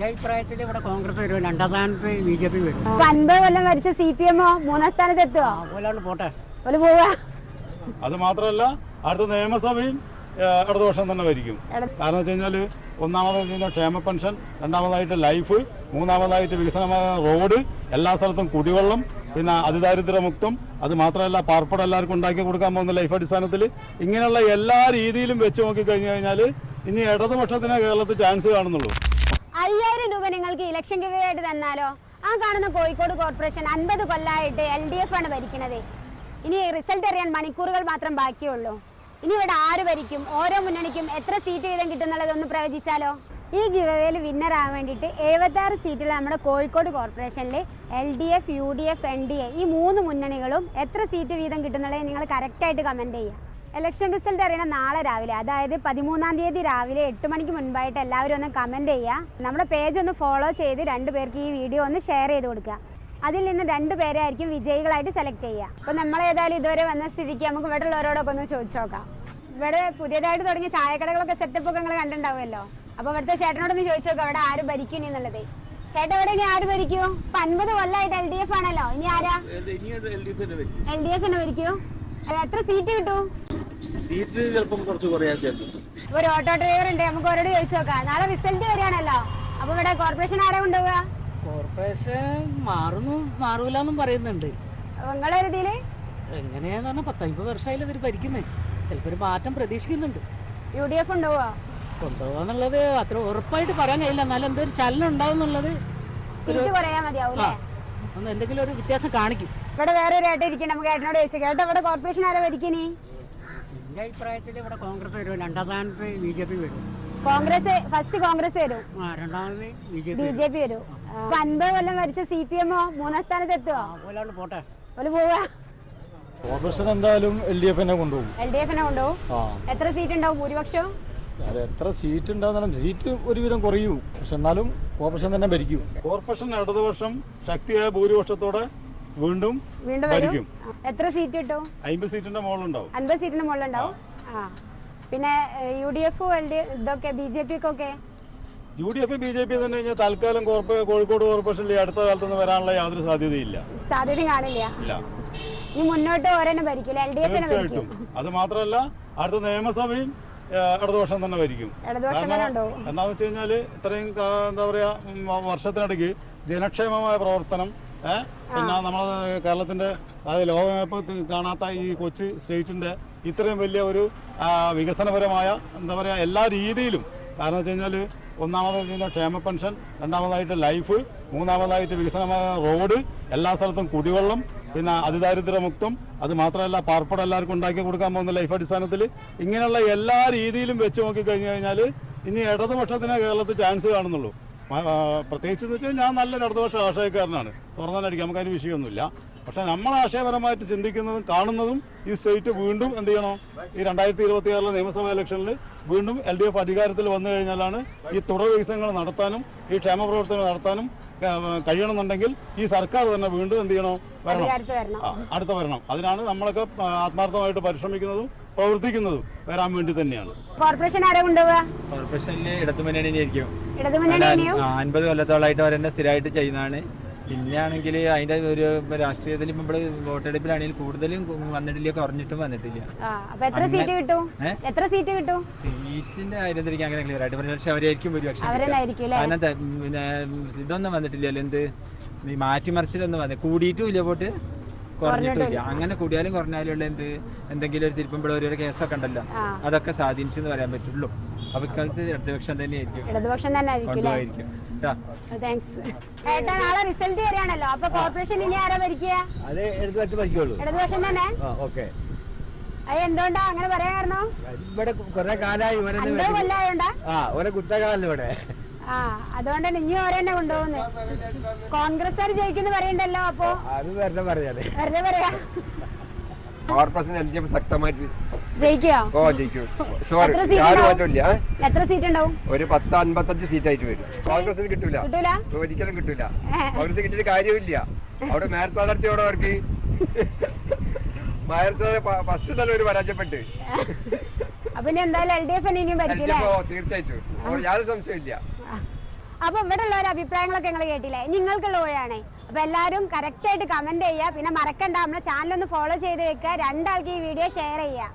എന്റെ അഭിപ്രായത്തിൽ ഇവിടെ കോൺഗ്രസ് വരും രണ്ടാം സ്ഥാനത്ത് ബി ജെ പി വരും അൻപത് കൊല്ലം മരിച്ച സി പി എമ്മോ മൂന്നാം സ്ഥാനത്ത് എത്തുമോ പോട്ടെ. ഒരു പോവാ. അത് മാത്രമല്ല അടുത്ത നിയമസഭയും അടുത്ത വർഷം തന്നെ വരിക്കും കാരണം വെച്ച് കഴിഞ്ഞാൽ ഒന്നാമത് കഴിഞ്ഞാൽ ക്ഷേമ പെൻഷൻ രണ്ടാമതായിട്ട് ലൈഫ് മൂന്നാമതായിട്ട് വികസനമായ റോഡ് എല്ലാ സ്ഥലത്തും കുടിവെള്ളം പിന്നെ അതിദാരിദ്ര്യമുക്തം അത് മാത്രമല്ല പാർപ്പിടം എല്ലാവർക്കും ഉണ്ടാക്കി കൊടുക്കാൻ പോകുന്ന ലൈഫ് അടിസ്ഥാനത്തിൽ ഇങ്ങനെയുള്ള എല്ലാ രീതിയിലും വെച്ച് നോക്കി കഴിഞ്ഞു കഴിഞ്ഞാൽ ഇനി ഇടതുപക്ഷത്തിനെ കേരളത്തിൽ ചാൻസ് കാണുന്നുള്ളൂ. അയ്യായിരം രൂപ നിങ്ങൾക്ക് ഇലക്ഷൻ ആയിട്ട് തന്നാലോ? ആ കാണുന്ന കോഴിക്കോട് കോർപ്പറേഷൻ അൻപത് കൊല്ലമായിട്ട് എൽ ഡി എഫ് ആണ് ഭരിക്കുന്നത് ഇനി റിസൾട്ട് അറിയാൻ മണിക്കൂറുകൾ മാത്രം ബാക്കിയുള്ളൂ. ഇനി ഇവിടെ ആര് ഭരിക്കും? ഓരോ മുന്നണിക്കും എത്ര സീറ്റ് വീതം കിട്ടുന്നുള്ളത് ഒന്ന് പ്രവചിച്ചാലോ? ഈ ഗിവവേയിൽ വിന്നർ ആവാൻ വേണ്ടിയിട്ട് എഴുപത്താറ് സീറ്റിൽ നമ്മുടെ കോഴിക്കോട് കോർപ്പറേഷനിൽ L D F U D F N D A ഈ മൂന്ന് മുന്നണികളും എത്ര സീറ്റ് വീതം കിട്ടുന്നുള്ളത് നിങ്ങൾ കറക്റ്റായിട്ട് കമന്റ് ചെയ്യുക. ഇലക്ഷൻ റിസൾട്ട് അറിയണം നാളെ രാവിലെ അതായത് പതിമൂന്നാം തീയതി രാവിലെ എട്ട് മണിക്ക് മുൻപായിട്ട് എല്ലാവരും ഒന്ന് കമന്റ് ചെയ്യുക. നമ്മുടെ പേജ് ഒന്ന് ഫോളോ ചെയ്ത് രണ്ട് പേർക്ക് ഈ വീഡിയോ ഒന്ന് ഷെയർ ചെയ്ത് കൊടുക്കുക. അതിൽ നിന്ന് രണ്ട് പേരെ ആയിരിക്കും വിജയികളായിട്ട് സെലക്ട് ചെയ്യുക. അപ്പോൾ നമ്മൾ ഏതായാലും ഇതുവരെ വന്ന സ്ഥിതിക്ക് നമുക്ക് ഇവിടെ ഉള്ളവരോടൊക്കെ ഒന്ന് ചോദിച്ചു നോക്കാം. ഇവിടെ പുതിയതായിട്ട് തുടങ്ങിയ ചായക്കടകളൊക്കെ സെറ്റപ്പ് ഒക്കെ നിങ്ങൾ കണ്ടിട്ടുണ്ടാവുമല്ലോ? അപ്പോൾ ഇവിടുത്തെ ചേട്ടനോടൊന്ന് ചോദിച്ചു നോക്കാം അവിടെ ആര് ഭരിക്കും എന്നുള്ളത്? ചേട്ടൻ ഇവിടെ ഇനി ആര് ഭരിക്കൂ? ഇപ്പൊ അൻപത് കൊല്ലമായിട്ട് എൽ ഡി എഫ് ആണല്ലോ. ഇനി ആരാ? എൽ ഡി എഫ് തന്നെ ഭരിക്കൂ. എത്ര സീറ്റ് കിട്ടും? സീറ്റ് ചിലപ്പം കുറച്ച് കുറയാൻ ചാൻസ് ഒരു ഓട്ടോ ഡ്രൈവർ ഉണ്ട് നമുക്ക് അവരോട് ചോദിച്ചു നോക്കാം. നാളെ റിസൾട്ട് വരികയാണല്ലോ. അപ്പൊ ഇവിടെ കോർപ്പറേഷൻ ആരാ കൊണ്ടുപോവുക? കോർപ്പറേഷൻ മാറുന്നു മാറൂലെന്നും പറയുന്നുണ്ട്. നിങ്ങളെ ഒരു ഇതിൽ? എങ്ങനെയാന്ന് പറഞ്ഞാൽ പത്തമ്പത് വർഷമായാലും ഇവർ ഭരിക്കുന്നത് ചിലപ്പോൾ ഒരു മാറ്റം പ്രതീക്ഷിക്കുന്നുണ്ട്. യു ഡി എഫ് ഉണ്ടാവുക കൊണ്ടുപോകാന്നുള്ളത് അത്ര ഉറപ്പായിട്ട് പറയാൻ കഴിയില്ല. എന്നാലും എന്തോ ഒരു ചലനം ഉണ്ടാവും എന്നുള്ളത് സീറ്റ് കുറയാൻ മതിയാവും ആ അല്ലേ ഒന്ന് എന്തെങ്കിലും ഒരു വ്യത്യാസം കാണിക്കും. ഇവിടെ വേറെ ഒരു ഏട്ടൻ ഇരിക്കണം നമുക്ക് ഏട്ടനോട് ചോദിച്ചു കേട്ടോ ഇവിടെ കോർപ്പറേഷൻ ആരാ ഭരിക്കണി? എന്റെ അഭിപ്രായത്തിൽ ഇവിടെ കോൺഗ്രസ് വരും രണ്ടാം സ്ഥാനത്ത് ബി ജെ പി വരും. കോൺഗ്രസ് ഫസ്റ്റ് കോൺഗ്രസ് വരും. ആ രണ്ടാമത് B J P B J P വരും. ഇപ്പൊ അൻപത് കൊല്ലം മരിച്ച സി പി എമ്മോ മൂന്നാം സ്ഥാനത്ത് എത്തുവോ? അതുപോലെയാണ് പോട്ടെ. ഒരു പോവാ. കോർപ്പറേഷൻ എന്തായാലും എൽ ഡി എഫിനെ കൊണ്ടുപോകും. എൽ ഡി എഫിനെ കൊണ്ടുപോകും? ആ. എത്ര സീറ്റ് ഉണ്ടാവും ഭൂരിപക്ഷം? അത് എത്ര സീറ്റ് ഉണ്ടാകുന്നാലും സീറ്റ് ഒരുവിധം കുറയൂ. പക്ഷെ എന്നാലും കോർപ്പറേഷൻ തന്നെ ഭരിക്കും. കോർപ്പറേഷൻ ഇടതുപക്ഷം ശക്തിയായ ഭൂരിപക്ഷത്തോടെ വീണ്ടും വീണ്ടും വരും? എത്ര സീറ്റ് കിട്ടും അമ്പത് സീറ്റിന്റെ മുകളിലുണ്ടാവും അൻപത് സീറ്റിന് മുകളിലുണ്ടാവും ആ. പിന്നെ U D F L D ഇതൊക്കെ ബി ജെ പി ഒക്കെ U D F B J P തന്നെ കഴിഞ്ഞാൽ തൽക്കാലം കോഴിക്കോട് കോർപ്പറേഷനിൽ അടുത്ത കാലത്തൊന്നും വരാനുള്ള യാതൊരു സാധ്യതയില്ല. സാധ്യത കാണില്ല? ഇല്ല. ഇനി മുന്നോട്ട് ഓരോന്നെ ഭരിക്കില്ല എൽ ഡി എഫ് തീർച്ചയായിട്ടും. അത് മാത്രമല്ല അടുത്ത നിയമസഭയും ഇടതുപക്ഷം തന്നെ ഭരിക്കും. എന്താണെന്ന് വെച്ച് കഴിഞ്ഞാൽ ഇത്രയും എന്താ പറയാ വർഷത്തിനിടയ്ക്ക് ജനക്ഷേമമായ പ്രവർത്തനം ഏഹ് പിന്നെ നമ്മളെ കേരളത്തിന്റെ അതായത് ലോകമാപ്പ് കാണാത്ത ഈ കൊച്ചി സ്റ്റേറ്റിന്റെ ഇത്രയും വലിയ ഒരു വികസനപരമായ എന്താ പറയാ എല്ലാ രീതിയിലും. കാരണം വെച്ച് കഴിഞ്ഞാൽ ഒന്നാമത് വെച്ച് കഴിഞ്ഞാൽ ക്ഷേമ പെൻഷൻ രണ്ടാമതായിട്ട് ലൈഫ് മൂന്നാമതായിട്ട് വികസനമായ റോഡ് എല്ലാ സ്ഥലത്തും കുടിവെള്ളം പിന്നെ അതിദാരിദ്ര്യമുക്തം അത് മാത്രമല്ല പാർപ്പിടം എല്ലാവർക്കും ഉണ്ടാക്കി കൊടുക്കാൻ പോകുന്ന ലൈഫ് അടിസ്ഥാനത്തിൽ ഇങ്ങനെയുള്ള എല്ലാ രീതിയിലും വെച്ച് നോക്കി കഴിഞ്ഞു കഴിഞ്ഞാൽ ഇനി ഇടതുപക്ഷത്തിനെ കേരളത്തിൽ ചാൻസ് കാണുന്നുള്ളൂ. പ്രത്യേകിച്ച് എന്ന് വെച്ചാൽ ഞാൻ നല്ലൊരു ഇടതുപക്ഷ ആശയക്കാരനാണ്. തുറന്നടിക്കാം നമുക്കതിന് വിഷയമൊന്നുമില്ല. പക്ഷേ നമ്മൾ ആശയപരമായിട്ട് ചിന്തിക്കുന്നതും കാണുന്നതും ഈ സ്റ്റേറ്റ് വീണ്ടും എന്ത് ചെയ്യണം? ഈ രണ്ടായിരത്തി ഇരുപത്തി ആറിലെ നിയമസഭാ ഇലക്ഷനിൽ വീണ്ടും എൽ ഡി എഫ് അധികാരത്തിൽ വന്നു കഴിഞ്ഞാലാണ് ഈ തുടർ വികസനങ്ങൾ നടത്താനും ഈ ക്ഷേമ പ്രവർത്തനങ്ങൾ നടത്താനും കഴിയണമെന്നുണ്ടെങ്കിൽ ഈ സർക്കാർ തന്നെ വീണ്ടും എന്ത് ചെയ്യണം? വരണം. അടുത്ത വരണം. അതിനാണ് നമ്മളൊക്കെ ആത്മാർത്ഥമായിട്ട് പരിശ്രമിക്കുന്നതും പ്രവർത്തിക്കുന്നതും വരാൻ വേണ്ടി തന്നെയാണ്. കോർപ്പറേഷൻ ആരാ കൊണ്ടുപോവുക കോർപ്പറേഷനിൽ ഇടതുമുന്നണിയായിരിക്കും അൻപത് കൊല്ലത്തോളമായിട്ട് അവരെന്നെ സ്ഥിരമായിട്ട് ചെയ്യുന്നതാണ്. പിന്നെ ആണെങ്കിൽ അതിന്റെ ഒരു രാഷ്ട്രീയത്തിൽ ഇപ്പൊ നമ്മൾ വോട്ടെടുപ്പിലാണെങ്കിൽ കൂടുതലും വന്നിട്ടില്ല. കുറഞ്ഞിട്ടും വന്നിട്ടില്ല എത്ര സീറ്റ് കിട്ടും? എത്ര സീറ്റ് കിട്ടും? സീറ്റിന്റെ കാര്യം എനിക്ക് അങ്ങനെ ക്ലിയർ ആയിട്ട് പറഞ്ഞു പക്ഷെ അവരായിരിക്കും ഒരു പക്ഷെ അവരെന്നായിരിക്കും കാരണം പിന്നെ ഇതൊന്നും വന്നിട്ടില്ല എന്ത്? ഈ മാറ്റിമറിച്ചിലൊന്നും വന്നില്ല കൂടിയിട്ടും ഇല്ല പോട്ട് കുറഞ്ഞിട്ടില്ല. അങ്ങനെ കൂടിയാലും കുറഞ്ഞാലും ഉള്ള എന്ത്? എന്തെങ്കിലും ഒരു തിരുപ്പുമ്പോൾ ഓരോ കേസൊക്കെ ഉണ്ടല്ലോ. അതൊക്കെ സ്വാധീനിച്ചെന്ന് പറയാൻ പറ്റുള്ളൂ. അപ്പൊ ഇടതുപക്ഷം തന്നെയായിരിക്കും. ഇടതുപക്ഷം തന്നെ ആയിരിക്കും താങ്ക്സ് ഏട്ടാ നാളെ റിസൾട്ട് വരികയാണല്ലോ അപ്പൊ കോർപ്പറേഷൻ ഇനി ആരാ ഭരിക്കുക? അത് ഇടതുപക്ഷം തന്നെ? ഓക്കെ എന്തുകൊണ്ടാ? അങ്ങനെ പറയാൻ കാരണം? ഇവിടെ കുറെ കാലായി ആ കുത്തകാലം ഇവിടെ. ആ അതുകൊണ്ടാണ് ഇനി ഓരോന്നെ കൊണ്ടുപോകുന്നത് കോൺഗ്രസ്സുകാർ ജയിക്കുന്നു പറയണ്ടല്ലോ അപ്പൊ? അത് വെറുതെ വെറുതെ പറയാ. കോർപ്പറേഷൻ എൽ ഡി എഫ് ശക്തമായിട്ട് ഓ ജയിക്കും. ഷുവർ എത്ര സീറ്റ് ആരും? മാറ്റമില്ല എത്ര സീറ്റ് ഉണ്ടാവും ഒരു പത്ത് അൻപത്തഞ്ച് സീറ്റ് ആയിട്ട് വരും. കോൺഗ്രസിന് കിട്ടൂല. ഒരിക്കലും കിട്ടൂല. കോൺഗ്രസ് കിട്ടിയിട്ട് കാര്യമില്ല അവിടെ മേയർ സ്ഥാനാർത്ഥി അവിടെ അവർക്ക്. മേയർ സ്ഥാനം ഫസ്റ്റ് തന്നെ ഒരു പരാജയപ്പെട്ട്. തീർച്ചയായിട്ടും. യാതൊരു സംശയമില്ല അപ്പൊ ഇവിടെ ഉള്ളവരുടെ അഭിപ്രായങ്ങളൊക്കെ നിങ്ങൾ കേട്ടില്ലേ? നിങ്ങൾക്കുള്ള ഊഴാണ് അപ്പൊ എല്ലാവരും കറക്റ്റ് ആയിട്ട് കമന്റ് ചെയ്യുക. പിന്നെ മറക്കണ്ട നമ്മുടെ ചാനലൊന്ന് ഫോളോ ചെയ്ത് വെക്കുക. രണ്ടാൾക്ക് ഈ വീഡിയോ ഷെയർ ചെയ്യുക.